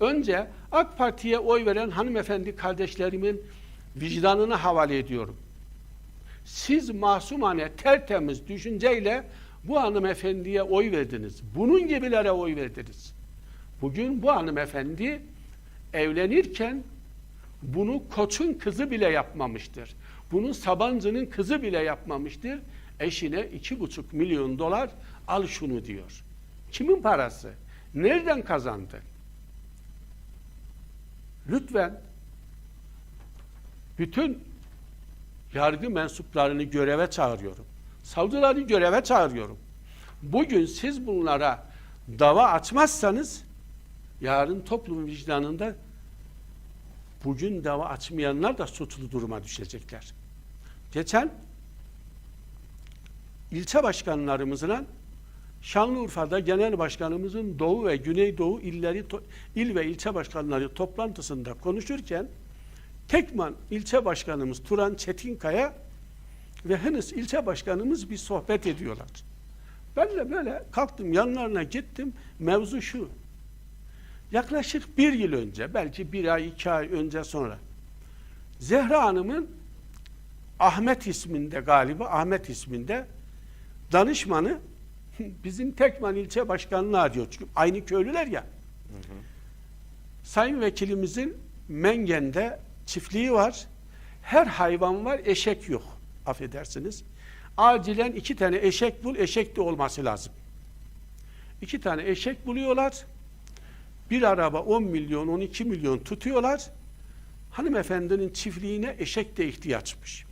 Önce AK Parti'ye oy veren hanımefendi kardeşlerimin vicdanına havale ediyorum. Siz masumane, tertemiz düşünceyle bu hanımefendiye oy verdiniz. Bunun gibilere oy verdiniz. Bugün bu hanımefendi evlenirken bunu Koç'un kızı bile yapmamıştır. Bunu Sabancı'nın kızı bile yapmamıştır. Eşine iki buçuk milyon dolar al şunu diyor. Kimin parası? Nereden kazandı? Lütfen bütün yargı mensuplarını göreve çağırıyorum. Savcıları göreve çağırıyorum. Bugün siz bunlara dava açmazsanız yarın toplum vicdanında bugün dava açmayanlar da suçlu duruma düşecekler. Geçen ilçe başkanlarımızla Şanlıurfa'da genel başkanımızın Doğu ve Güneydoğu illeri il ve ilçe başkanları toplantısında konuşurken Tekman ilçe başkanımız Turan Çetinkaya ve henüz ilçe başkanımız bir sohbet ediyorlar. Ben de böyle kalktım yanlarına gittim. Mevzu şu. Yaklaşık bir yıl önce, belki bir ay, iki ay önce sonra Zehra Hanım'ın Ahmet isminde galiba, Ahmet isminde danışmanı bizim Tekman ilçe başkanlığı diyor. Çünkü aynı köylüler ya. Sayın vekilimizin Mengen'de çiftliği var. Her hayvan var, eşek yok. Affedersiniz. Acilen iki tane eşek bul, eşek de olması lazım. İki tane eşek buluyorlar. Bir araba 10 milyon, 12 milyon tutuyorlar. Hanımefendinin çiftliğine eşek de ihtiyaçmış.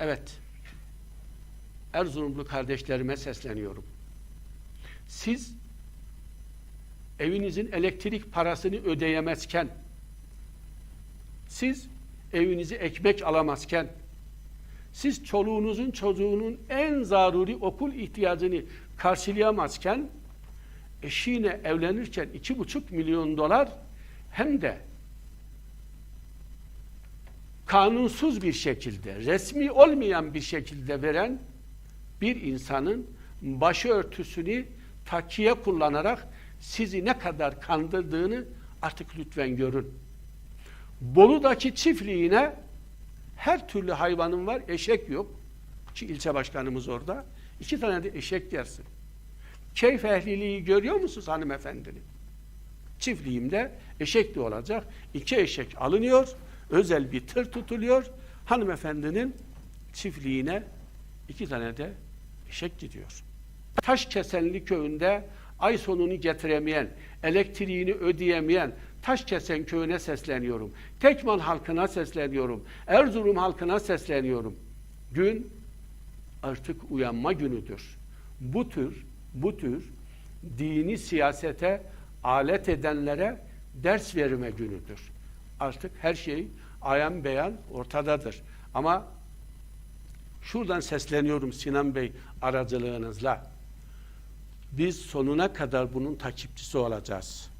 Evet. Erzurumlu kardeşlerime sesleniyorum. Siz evinizin elektrik parasını ödeyemezken, siz evinizi ekmek alamazken, siz çoluğunuzun çocuğunun en zaruri okul ihtiyacını karşılayamazken, eşiyle evlenirken iki buçuk milyon dolar hem de kanunsuz bir şekilde, resmi olmayan bir şekilde veren bir insanın başörtüsünü takiye kullanarak sizi ne kadar kandırdığını artık lütfen görün. Bolu'daki çiftliğine her türlü hayvanın var, eşek yok. Ki ilçe başkanımız orada. İki tane de eşek dersin. Keyif ehliliği görüyor musunuz hanımefendinin? Çiftliğimde eşek de olacak. İki eşek alınıyor. Özel bir tır tutuluyor. Hanımefendinin çiftliğine iki tane de eşek gidiyor. Taşkesenli köyünde ay sonunu getiremeyen, elektriğini ödeyemeyen Taşkesen köyüne sesleniyorum. Tekman halkına sesleniyorum. Erzurum halkına sesleniyorum. Gün artık uyanma günüdür. Bu tür bu tür dini siyasete alet edenlere ders verme günüdür. Artık her şey ayan beyan ortadadır. Ama şuradan sesleniyorum Sinan Bey aracılığınızla. Biz sonuna kadar bunun takipçisi olacağız.